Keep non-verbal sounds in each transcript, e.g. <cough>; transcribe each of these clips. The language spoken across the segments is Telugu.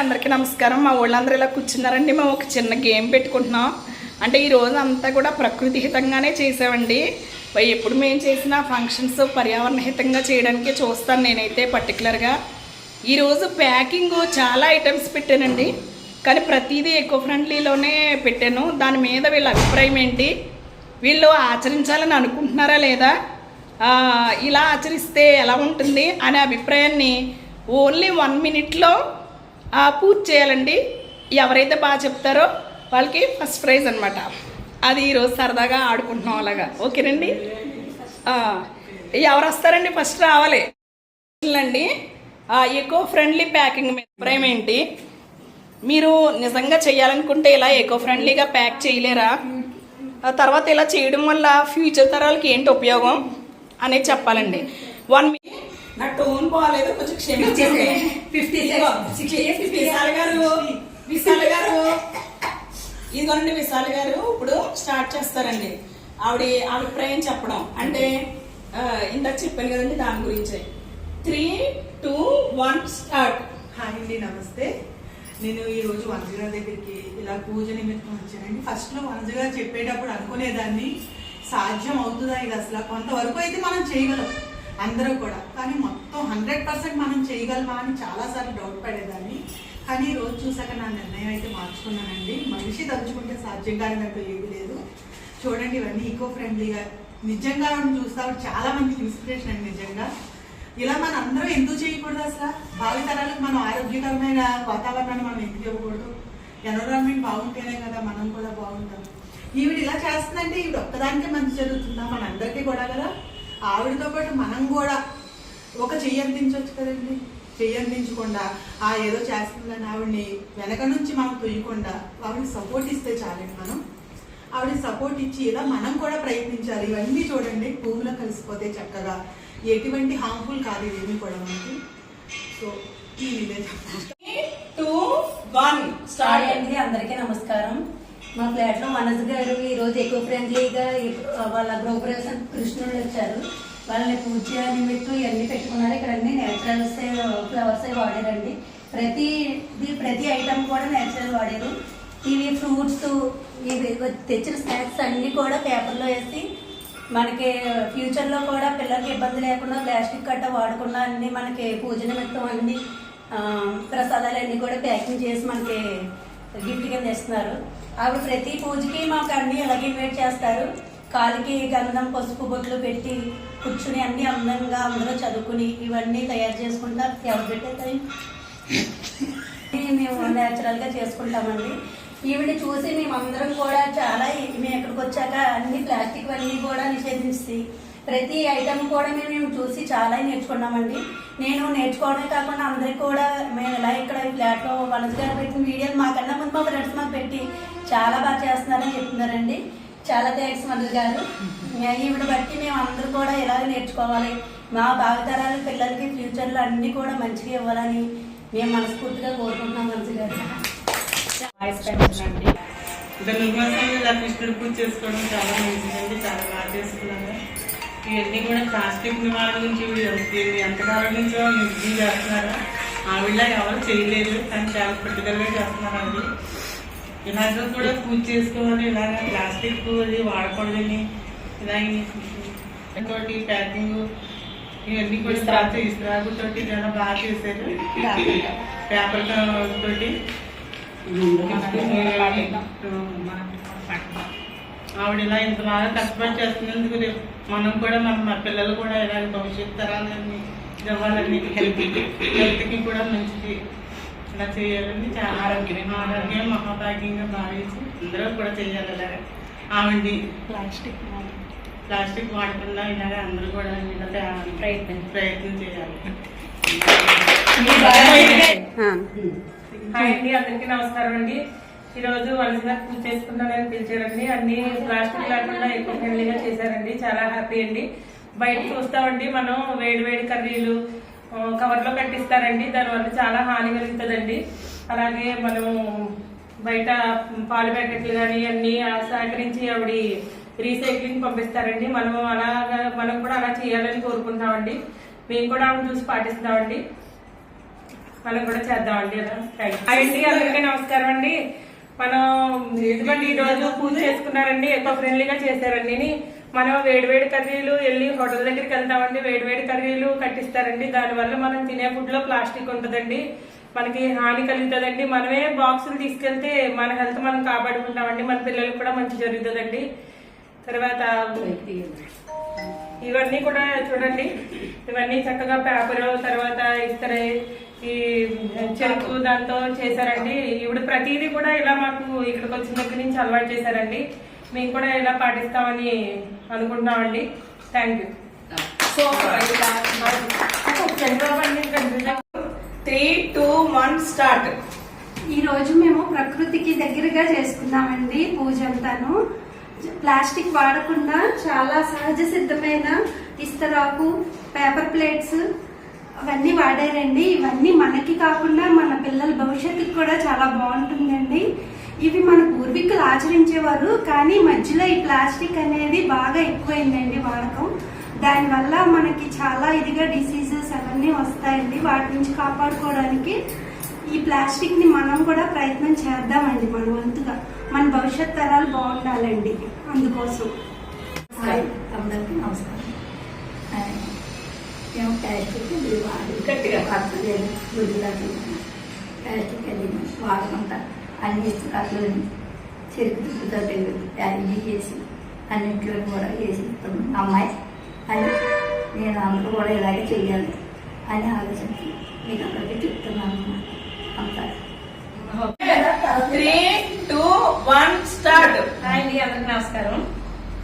అందరికీ నమస్కారం. మా వాళ్ళందరూ ఇలా కూర్చున్నారండి. మేము ఒక చిన్న గేమ్ పెట్టుకుంటున్నాం. అంటే ఈ రోజు అంతా కూడా ప్రకృతి హితంగానే చేసామండి. ఎప్పుడు మేము చేసిన ఫంక్షన్స్ పర్యావరణ హితంగా చేయడానికి చూస్తాను నేనైతే పర్టికులర్గా ఈరోజు ప్యాకింగ్ చాలా ఐటమ్స్ పెట్టానండి. కానీ ప్రతిదీ ఎకో ఫ్రెండ్లీలోనే పెట్టాను. దాని మీద వీళ్ళ అభిప్రాయం ఏంటి? వీళ్ళు ఆచరించాలని అనుకుంటున్నారా లేదా? ఇలా ఆచరిస్తే ఎలా ఉంటుంది అనే అభిప్రాయాన్ని ఓన్లీ వన్ మినిట్లో పూర్తి చేయాలండి. ఎవరైతే బాగా చెప్తారో వాళ్ళకి ఫస్ట్ ప్రైజ్ అనమాట అది ఈరోజు సరదాగా ఆడుకుంటున్నాం అలాగా. ఓకేనండి ఎవరు వస్తారండి? ఫస్ట్ రావాలి. అండి ఎకో ఫ్రెండ్లీ ప్యాకింగ్ మీ అభిప్రాయం ఏంటి? మీరు నిజంగా చేయాలనుకుంటే ఇలా ఎకో ఫ్రెండ్లీగా ప్యాక్ చేయలేరా? ఆ తర్వాత ఇలా చేయడం వల్ల ఫ్యూచర్ తరాలకి ఏంటి ఉపయోగం అనేది చెప్పాలండి. వన్ మినిట్ నా టోన్ బాగాలేదు కొంచెం క్షమించండి. ఫిఫ్టీ విశాల్ గారు విశాల్ గారు ఇదిగోండి విశాల్ గారు ఇప్పుడు స్టార్ట్ చేస్తారండి. ఆవిడ అభిప్రాయం చెప్పడం. అంటే ఇందాక చెప్పాను కదండి దాని గురించి. Three two one start hi అండి నమస్తే. నేను ఈ రోజు వనజ గారి దగ్గరికి ఇలా పూజ నిమిత్తం వచ్చానండి. ఫస్ట్లో వనజ గారు చెప్పేటప్పుడు అనుకునేదాన్ని సాధ్యం అవుతుందా ఇది అసలు? కొంతవరకు అయితే మనం చేయగలం. అందరూ కూడా. కానీ మొత్తం హండ్రెడ్ పర్సెంట్ మనం చేయగలమా అని చాలాసార్లు డౌట్ పడేదాన్ని. కానీ ఈ రోజు చూసాక నా నిర్ణయం అయితే మార్చుకున్నానండి. మనిషి తలుచుకుంటే సాధ్యం నాకు ఏది లేదు. చూడండి ఇవన్నీ ఈకో ఫ్రెండ్లీగా నిజంగా ఆవిడని చూస్తే. ఆవిడ చాలా మందికి ఇన్స్పిరేషన్ అండి నిజంగా. ఇలా మన అందరం ఎందుకు చేయకూడదు అసలు? భావితరాలకు మనం ఆరోగ్యకరమైన వాతావరణాన్ని మనం ఎందుకు ఇవ్వకూడదు? ఎన్విరాన్మెంట్ బాగుంటేనే కదా మనం కూడా బాగుంటాం. ఈవిడ ఇలా చేస్తుందంటే ఈవిడ ఒక్కదానికే మంచి జరుగుతుందా? మన అందరికీ కూడా కదా? ఆవిడతో పాటు మనం కూడా ఒక చెయ్యి అందించవచ్చు కదండి. చెయ్యి అందించకుండా ఆ ఏదో చేస్తుందని ఆవిడని వెనక నుంచి మనం తొయ్యకుండా ఆవిడకి సపోర్ట్ ఇస్తే చాలండి మనం. ఆవిడ సపోర్ట్ ఇచ్చి ఇలా మనం కూడా ప్రయత్నించాలి. ఇవన్నీ చూడండి భూమిలో కలిసిపోతే చక్కగా ఎటువంటి హార్మ్ఫుల్ కాదు ఇవేమి కూడా మనకి. సో ఈ ఇదే చెప్తాను టూ వన్ స్టార్ట్ అండి అందరికీ నమస్కారం. మా ఫ్లాట్లో మనస్ గారు ఈ రోజు ఎకో ఫ్రెండ్లీగా వాళ్ళ గృహప్రవేశం కృష్ణుడు వచ్చారు. వాళ్ళని పూజ నిమిత్తం ఇవన్నీ పెట్టుకున్నారు. ఇక్కడ అన్ని నేచురల్స్ ఫ్లవర్స్ వాడారండి. ప్రతి ప్రతి ఐటమ్ కూడా నేచురల్ వాడారు. ఇవి ఫ్రూట్స్ ఇవి తెచ్చిన స్నాక్స్ అన్నీ కూడా పేపర్లో వేసి మనకి ఫ్యూచర్లో కూడా పిల్లలకి ఇబ్బంది లేకుండా ప్లాస్టిక్ కట్ట వాడకుండా అన్ని మనకి పూజ నిమిత్తం అన్ని ప్రసాదాలు అన్నీ కూడా ప్యాకింగ్ చేసి మనకి గిఫ్ట్ కింద ఇస్తున్నారు ఆవిడ ప్రతి పూజకి మాకు అన్ని అలాగే ఇన్వైట్ చేస్తారు. కాలికి గంధం పసుపు బొట్లు పెట్టి కూర్చుని అన్ని అందంగా అందరూ చదువుకుని ఇవన్నీ తయారు చేసుకుంటా. ఎవరు పెట్టేది మేము న్యాచురల్గా చేసుకుంటామండి. ఈవిడ చూసి మేమందరం కూడా చాలా మేము ఇక్కడికి వచ్చాక అన్ని ప్లాస్టిక్ అన్నీ కూడా నిషేధించి ప్రతి ఐటమ్ కూడా మేము మేము చూసి చాలా నేర్చుకున్నామండి. నేను నేర్చుకోవడమే కాకుండా అందరికి కూడా మేము ఇలా ఇక్కడ ఫ్లాట్లో వనస్ గారు పెట్టిన వీడియోలు మాకన్నా ముందు మా ఫ్రెండ్స్ మాకు పెట్టి చాలా బాగా చేస్తున్నారని చెప్తున్నారండి. చాలా థ్యాంక్స్ మనస్ గారు. <laughs> ఈవిడ బట్టి మేము అందరూ కూడా ఇలా నేర్చుకోవాలి? మా భావితరాల పిల్లలకి ఫ్యూచర్లో అన్నీ కూడా మంచిగా ఇవ్వాలని మేము మనస్ఫూర్తిగా కోరుకుంటున్నాం మనసు గారు. పెంచండి ధనుర్మాసం ఇలా కృష్ణుడు పూజ చేసుకోవడం చాలా మంచిదండి. చాలా ఇవన్నీ కూడా ప్లాస్టిక్ నివారణ గురించి వీళ్ళు ఎంతకాలం నుంచో ఇది చేస్తున్నారు ఆవిడ ఎవరు చేయలేదు. కానీ చాలా పట్టుదలగా చేస్తున్నారండి. ఇలాగ కూడా పూజ చేసుకోవాలి ఇలాగ ప్లాస్టిక్ అది వాడకూడదని ఇలాగ తోటి ప్యాకింగ్ ఇవన్నీ కూడా తర్వాత ఇస్త్రాకు తోటి చాలా బాగా చేశారు. పేపర్ తోటి. ఆవిడ ఇలా ఇంత బాగా కష్టపడి చేస్తున్నందుకు రేపు మనం కూడా మన మా పిల్లలు కూడా ఇలా భవిష్యత్ తరాలని ఇవ్వాలని హెల్త్ హెల్త్కి కూడా మంచిది. ఇలా చేయాలని చాలా ఆరోగ్యం. ఆరోగ్యం మహాభాగ్యంగా భావించి అందరూ కూడా చేయాలి ఇలాగ ఆవిడ్ని ప్లాస్టిక్ ప్లాస్టిక్ వాడకుండా ఇలాగ అందరూ కూడా ఇలా ప్రయత్నం. ప్రయత్నం చేయాలి. హాయ్ అండి. అందరికీ నమస్కారం అండి. ఈ రోజు వలసగా పూజ చేసుకుందామని పిలిచారండి. అన్ని ప్లాస్టిక్ లేకుండా ఎక్కువ ఫ్రెండ్లీగా చేశారండి. చాలా హ్యాపీ అండి. బయట చూస్తామండి మనం వేడి వేడి కర్రీలు కవర్లో కట్టిస్తారండి దానివల్ల చాలా హాని కలుగుతుందండి. అలాగే మనం బయట పాల ప్యాకెట్లు కానీ అన్ని సేకరించి ఆవిడ రీసైక్లింగ్ పంపిస్తారండి. మనం అలాగా మనం కూడా అలా చేయాలని కోరుకుంటామండి. మేము కూడా ఆవిడ చూసి పాటిస్తామండి. మనం కూడా చేద్దామండి అలా. అండి అందరికీ నమస్కారం అండి. మనం ఇదిగోండి ఈ రోజు పూజ చేసుకున్నారండి ఎక్కువ ఫ్రెండ్లీగా చేశారండి. మనం వేడివేడి కర్రీలు వెళ్ళి హోటల్ దగ్గరికి వెళ్తామండి. వేడివేడి కర్రీలు కట్టిస్తారండి. దానివల్ల మనం తినే ఫుడ్లో ప్లాస్టిక్ ఉంటుందండి. మనకి హాని కలుగుతుందండి. మనమే బాక్సులు తీసుకెళ్తే మన హెల్త్ మనం కాపాడుకుంటామండి. మన పిల్లలకు కూడా మంచి జరుగుతుందండి. తర్వాత ఇవన్నీ కూడా చూడండి. ఇవన్నీ చక్కగా పేపర్ తర్వాత ఇస్తరే ఈ చెరుకు దాంతో చేశారండి. ఇప్పుడు ప్రతిదీ కూడా ఇలా మాకు ఇక్కడికి వచ్చిన దగ్గర నుంచి అలవాటు చేశారండి. మేము కూడా ఇలా పాటిస్తామని అనుకుంటున్నామండి. Thank you so three two one start ఈ రోజు మేము ప్రకృతికి దగ్గరగా చేసుకున్నామండి పూజ అంతాను ప్లాస్టిక్ వాడకుండా చాలా సహజ సిద్ధమైన ఇస్తరాకు పేపర్ ప్లేట్స్ అవన్నీ వాడారండి. ఇవన్నీ మనకి కాకుండా మన పిల్లల భవిష్యత్తుకి కూడా చాలా బాగుంటుందండి. ఇవి మన పూర్వీకులు ఆచరించేవారు కానీ మధ్యలో ఈ ప్లాస్టిక్ అనేది బాగా ఎక్కువైందండి వాడకం. దానివల్ల మనకి చాలా ఇదిగా డిసీజెస్ అవన్నీ వస్తాయండి. వాటి నుంచి కాపాడుకోవడానికి ఈ ప్లాస్టిక్ని మనం కూడా ప్రయత్నం చేద్దామండి మన వంతుగా. మన భవిష్యత్ తరాలు బాగుండాలండి అందుకోసం. అందరికీ నమస్కారం. మేము ప్లాస్టిక్ వాడి. గట్టిగా. వాడలేదు గుడిలోకి ప్లాస్టిక్ అది వాడకుండా అన్ని ఇస్తున్నారు చెరుకు తుప్పుతో అన్ని చేసి అన్నింటిలో కూడా వేసి ఇస్తాం అమ్మాయి అని నేను అందరూ కూడా ఇలాగే చెయ్యాలి అని ఆలోచించి మీకు అందరికీ చెప్తున్నాను అంతా. Three two one start. అండి అందరికి నమస్కారం.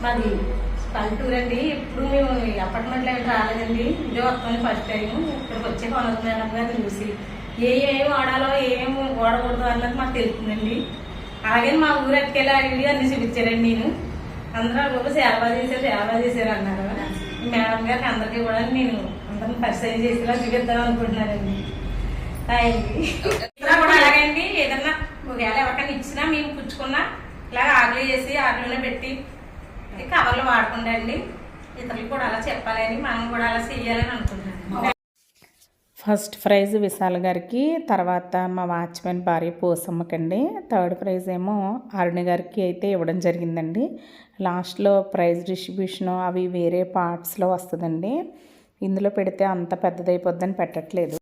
మాది పల్లెటూరు అండి ఇప్పుడు మేము అపార్ట్మెంట్లో ఏమి రాలేదండి. ఇదే వస్తామని ఫస్ట్ టైం ఇక్కడికి వచ్చే కొనసాగా చూసి. ఏ ఏమి వాడాలో ఏమేమి వాడకూడదు అన్నది మాకు తెలుస్తుందండి. అలాగే మా ఊరు ఎట్టుకెళ్ళి అన్ని చూపించారండి నేను. అందరూ కూడా సేవ చేశారు సేవ చేశారు అన్నారు. మేడం గారికి అందరికీ కూడా నేను అందరిని పరిచయం చేసేలా చూపిద్దాం అనుకుంటున్నానండి. కూడా అలాగే అండి ఏదన్నా ఒకవేళ ఎవరికైనా ఇచ్చినా మేము పుచ్చుకున్నా ఇలా ఆకలి చేసి ఆకలిలో పెట్టి కవర్లు వాడకుండా అండి. కూడా అలా చెప్పాలని మనం కూడా అలా చెయ్యాలని అనుకుంటున్నాను ఫస్ట్ ప్రైజ్ విశాల్ గారికి తర్వాత మా వాచ్మెన్ భార్య పోసమ్మకండి. థర్డ్ ప్రైజ్ ఏమో అరుణ్ గారికి అయితే ఇవ్వడం జరిగిందండి. లాస్ట్లో ప్రైజ్ డిస్ట్రిబ్యూషన్ అవి వేరే పార్ట్స్లో వస్తుందండి. ఇందులో పెడితే అంత పెద్దదైపోద్దని పెట్టట్లేదు.